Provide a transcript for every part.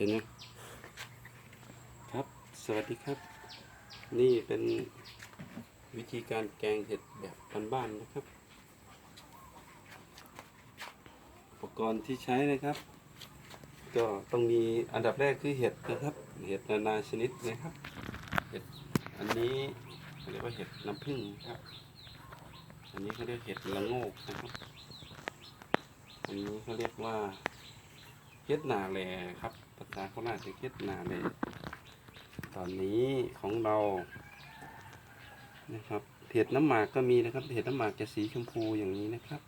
เห็นไหมครับ สวัสดีครับ นี่เป็นวิธีการแกงเห็ดแบบบ้านๆนะครับ อุปกรณ์ที่ใช้นะครับ ก็ต้องมีอันดับแรกคือเห็ดนะครับ เห็ดนานาชนิดนะครับ เห็ดอันนี้เขาเรียกว่าเห็ดน้ำผึ้งครับ อันนี้เขาเรียกเห็ดละโงกนะครับ อันนี้เขาเรียกว่า เห็ดนาแลครับภาษาโคราชเรียกเห็ดนาแลตอนนี้ของเรานะครับเห็ดน้ำหมากก็มีนะครับเห็ดน้ำหมากจะสีชมพูอย่างนี้นะครับ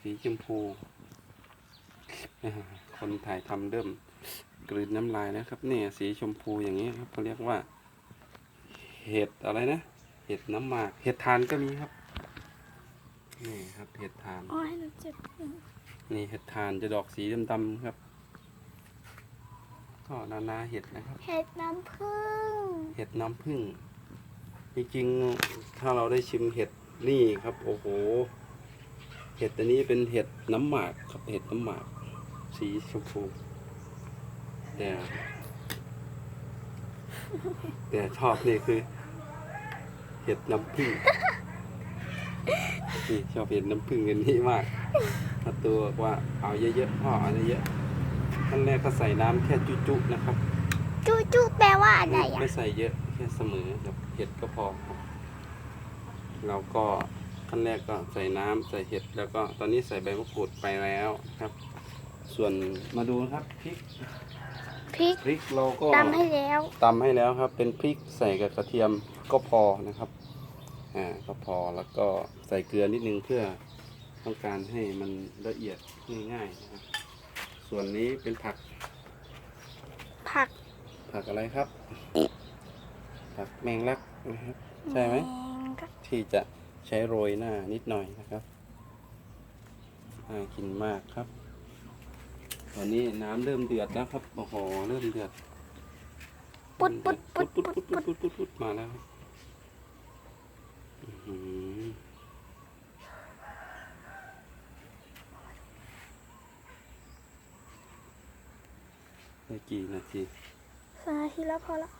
สีชมพู คนถ่ายทำเริ่มกลืนน้ำลายแล้วครับเนี่ยสีชมพูอย่างนี้ครับเขาเรียกว่า เห็ดอะไรนะ เห็ดน้ำหมาก เห็ดทานก็มีครับ นี่ครับเห็ดทานโอ้ยหนูเจ็บนี่เห็ดทานจะดอกสีดำๆครับ ก็นานาเห็ดนะครับ เห็ดน้ำผึ้งเห็ดน้ำผึ้งจริงๆถ้าเราได้ชิมเห็ดนี่ครับ โอ้โห เห็ดอันนี้เป็นเห็ดน้ำหมากครับเห็ดน้ำหมาก สีชมพูแต่แต่ชอบนี่คือ เห็ดน้ำผึ้ง นี่ชอบเห็ดน้ำผึ้งอันนี้มากถ้าตัวบอกว่าเอาเยอะๆพ่อเอาเยอะๆขั้นแรกก็ใส่น้ำแค่จุๆนะครับ จูจูแปลว่าอะไรอะ ไม่ใส่เยอะแค่เสมอกับเห็ดก็พอครับเราก็ขั้นแรกก็ใส่น้ำใส่เห็ดแล้วก็ตอนนี้ใส่ใบมะกรูดไปแล้วนะครับ ส่วนมาดูนะครับพริกพริกพริกเราก็ ตำให้แล้ว ตำให้แล้วครับเป็นพริกใส่กับกระเทียมก็พอนะครับ อ่าก็พอแล้วก็ใส่เกลือนิดนึงเพื่อต้องการให้มันละเอียดง่ายๆนะครับส่วนนี้เป็นผักผักผักอะไรครับ ผักแมงลักนะครับ ใช่ไหมแงก็ที่จะใช้โรยหน้านิดหน่อยนะครับน่ากินมากครับ ตอนนี้น้ำเริ่มเดือดแล้วครับ โอ้โห เริ่มเดือด ปุดปุดปุดปุปุดดปุดปุปุดดปุดปุดปุดมาแล้วครับอื้อหือ ได้กี่นาทีสาทีแล้วพอแล้ว